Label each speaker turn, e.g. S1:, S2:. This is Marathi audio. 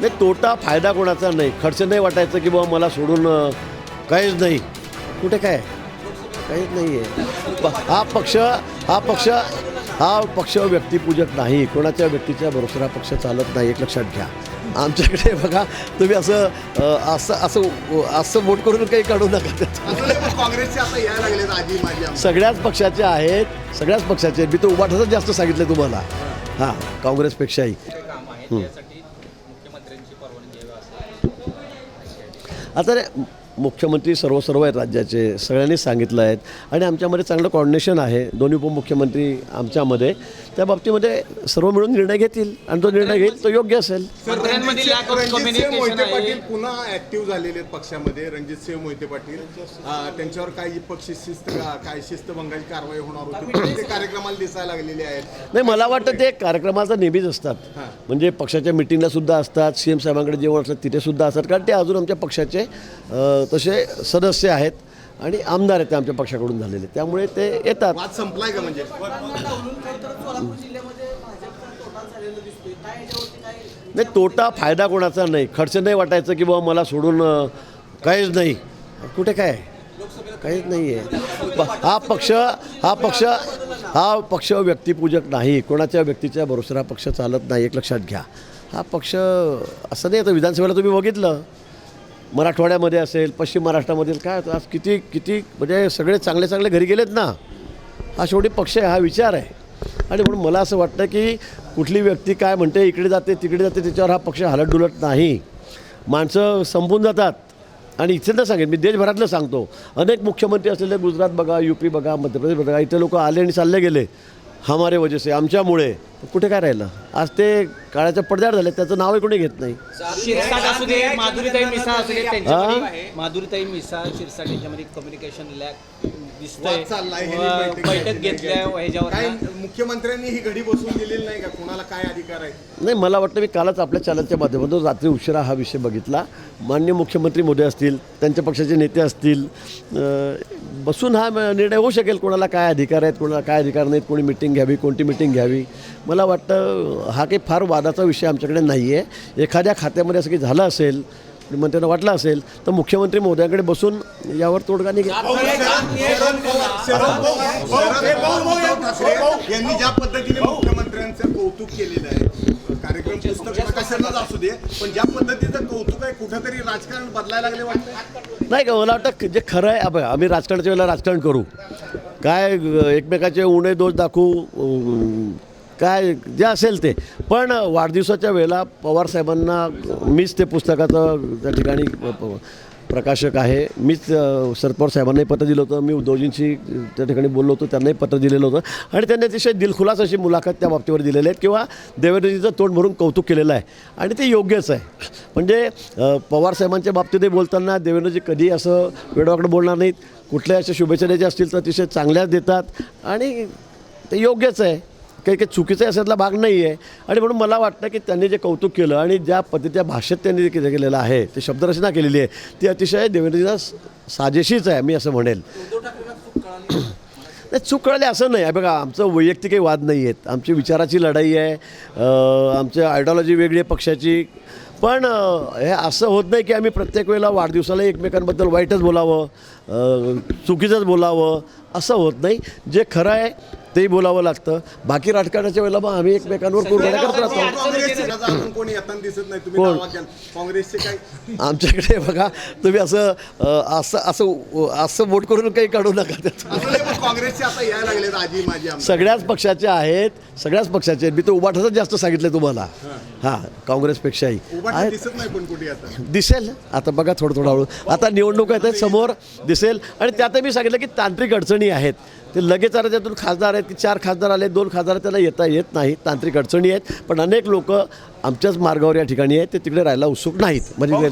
S1: नाही तोटा फायदा कोणाचा नाही. खर्च नाही वाटायचं की बाबा मला सोडून काहीच नाही. कुठे काय? काहीच नाही आहे हा पक्ष हा पक्ष हा पक्ष व्यक्तिपूजक नाही. कोणाच्या व्यक्तीच्या भरोसा हा पक्ष चालत नाही एक लक्षात घ्या. आमच्याकडे बघा तुम्ही असं असं असं असं वोट करून काही काढू नका सगळ्याच पक्षाचे आहेत सगळ्याच पक्षाचे मी तो उभाठाच जास्त सांगितलं तुम्हाला. हां काँग्रेसपेक्षाही. हं. मुख्यमंत्री सर्व सर्व आहेत राज्याचे सगळ्यांनीच सांगितलं आहेत. आणि आमच्यामध्ये चांगलं कॉर्डिनेशन आहे. दोन्ही उपमुख्यमंत्री आमच्यामध्ये. त्या बाबतीमध्ये सर्व मिळून निर्णय घेतील. आणि तो निर्णय घेईल तो योग्य असेल.
S2: मोहिते. पाटील पुन्हा ऍक्टिव्ह झालेले आहेत पक्षामध्ये. रणजित सिंह मोहिते पाटील. त्यांच्यावर काही पक्ष शिस्त काय शिस्तभंगाची कारवाई होणार होती. ते कार्यक्रमाला दिसायला लागलेले आहेत.
S1: नाही मला वाटतं ते कार्यक्रमाचा नेहमीच असतात. म्हणजे पक्षाच्या मिटिंगला सुद्धा असतात. सी एम साहेबांकडे जेवण असतात तिथे सुद्धा असतात. कारण ते अजून आमच्या पक्षाचे तसे सदस्य आहेत आणि आमदार आहेत ते आमच्या पक्षाकडून झालेले. त्यामुळे ते येतात.
S2: वाद संपलाय का म्हणजे?
S1: नाही तोटा फायदा कोणाचा नाही. खर्च नाही वाटायचं की बाबा मला सोडून काहीच नाही. कुठे काय? काहीच नाही आहे हा पक्ष हा पक्ष हा पक्ष व्यक्तिपूजक नाही. कोणाच्या व्यक्तीच्या भरोश्यावर हा पक्ष चालत नाही एक लक्षात घ्या. हा पक्ष असं नाही आता विधानसभेला तुम्ही बघितलं. मराठवाड्यामध्ये असेल पश्चिम महाराष्ट्रामध्ये काय होतं आज किती किती म्हणजे सगळे चांगले चांगले घरी गेलेत ना हा शेवटी पक्ष आहे हा विचार आहे. आणि म्हणून मला असं वाटतं की कुठली व्यक्ती काय म्हणते इकडे जाते तिकडे जाते त्याच्यावर हा पक्ष हलटडुलट नाही. माणसं संपून जातात. आणि इथे ना सांगेन मी देशभरातलं सांगतो. अनेक मुख्यमंत्री असलेले गुजरात बघा यू पी बघा मध्य प्रदेश बघा इथे लोक आले आणि चालले गेले. हमारे वजेसे आमच्यामुळे. कुठे काय राहिलं? आज ते काळाच्या पडद्यावर झाले त्याचं नावही कोणी घेत नाही.
S3: शिरसाट असू दे माधुरीताई मिसा असू दे
S1: हा?
S3: त्यांच्यामध्ये माधुरीताई मिसा शिरसाट यांच्यामध्ये कम्युनिकेशन लॅक दिसतंय.
S2: वाद चाललाय हे
S3: व
S2: बैठक
S3: बैठक घेतल्या ह्याच्यावर
S2: काय मुख्यमंत्र्यांनी ही घडी बसवून दिलेली नाही का? कोणाला काय अधिकार आहे?
S1: नाही मला वाटतं मी कालच आपल्या चॅनलच्या माध्यमातून रात्री उशिरा हा विषय बघितला. मान्य मुख्यमंत्री मोदी असतील त्यांच्या पक्षाचे नेते असतील अं, बसून हा निर्णय होऊ शकेल कोणाला काय अधिकार आहेत कोणाला काय अधिकार नाहीत कोणी मिटिंग घ्यावी कोणती मिटिंग घ्यावी. मला वाटतं हा काही फार वादाचा विषय आमच्याकडे नाही आहे एखाद्या खात्यामध्ये असं काही झालं असेल मंत्र्यांना वाटलं असेल तर मुख्यमंत्री मोदयांकडे बसून यावर तोडगा
S2: यांनी ज्या पद्धतीने मुख्यमंत्र्यांचं कौतुक केलेलं आहे कार्यक्रम पुस्तक कशालाच असू दे पण ज्या पद्धतीचं कौतुक आहे कुठंतरी राजकारण बदलायला लागले वाटतं
S1: नाही का मला वाटतं जे खरं आहे आपण आम्ही राजकारणाच्या वेळेला राजकारण करू. काय एकमेकाचे उणे दोष दाखवू काय जे असेल ते. पण वाढदिवसाच्या वेळेला पवारसाहेबांना मीच ते पुस्तकाचं त्या ठिकाणी प- प्रकाशक आहे. मीच अ, शरद पवार साहेबांनाही पत्र दिलं होतं. मी उद्धवजींशी त्या ठिकाणी बोललो होतो त्यांनाही पत्र दिलेलं होतं. आणि त्यांनी अतिशय दिलखुलास अशी मुलाखत त्या बाबतीवर दिलेली आहेत किंवा देवेंद्रजीचं तोंड भरून कौतुक केलेलं आहे. आणि ते योग्यच आहे. म्हणजे पवारसाहेबांच्या बाबतीतही बोलताना देवेंद्रजी कधी असं वेडवाकडं बोलणार नाहीत. कुठल्या अशा शुभेच्छा द्यायच्या असतील तर अतिशय चांगल्याच देतात. आणि ते योग्यच आहे. काही काही चुकीचा याच्यातला भाग नाही आहे आणि म्हणून मला वाटतं की त्यांनी जे कौतुक केलं आणि ज्या पद्धतीच्या भाषेत त्यांनी जे केलेलं आहे ते शब्दरचना केलेली आहे ती अतिशय देवेंद्रजीला साजेशीच आहे मी असं म्हणेल. नाही चूक कळली असं नाही. आहे बघा आमचं वैयक्तिक काही वाद नाही आहेत आमची विचाराची लढाई आहे. आमच्या आमची आयडिओलॉजी वेगळी आहे पक्षाची. पण हे असं होत नाही की आम्ही प्रत्येक वेळेला वाढदिवसाला एकमेकांबद्दल वाईटच बोलावं चुकीचंच बोलावं. असं होत नाही. जे खरं आहे तेही बोलावं लागतं. बाकी राजकारणाच्या वेळेला मग आम्ही एकमेकांवर कुरघोड्या करत राहतो
S2: कोणी. काँग्रेसचे काही
S1: आमच्याकडे बघा तुम्ही असं असं असं असं वोट करून काही काढू नका
S2: आमची.
S1: सगळ्याच पक्षाचे आहेत सगळ्याच पक्षाचे आहेत. मी तर उभाठाच जास्त सांगितलं तुम्हाला. हां. काँग्रेसपेक्षाही. दिसेल. आता बघा थोडं थोडं हळू. आता निवडणूक आहेत समोर दिसेल. आणि त्यातही मी सांगितलं की तांत्रिक अडचणी आहेत. ते लगेच आता त्यातून खासदार आहेत की चार खासदार आले दोन खासदार त्याला येता येत नाही तांत्रिक अडचणी आहेत. पण अनेक लोक आमच्याच मार्गावर या ठिकाणी आहेत ते तिकडे राहायला उत्सुक नाहीत. म्हणजे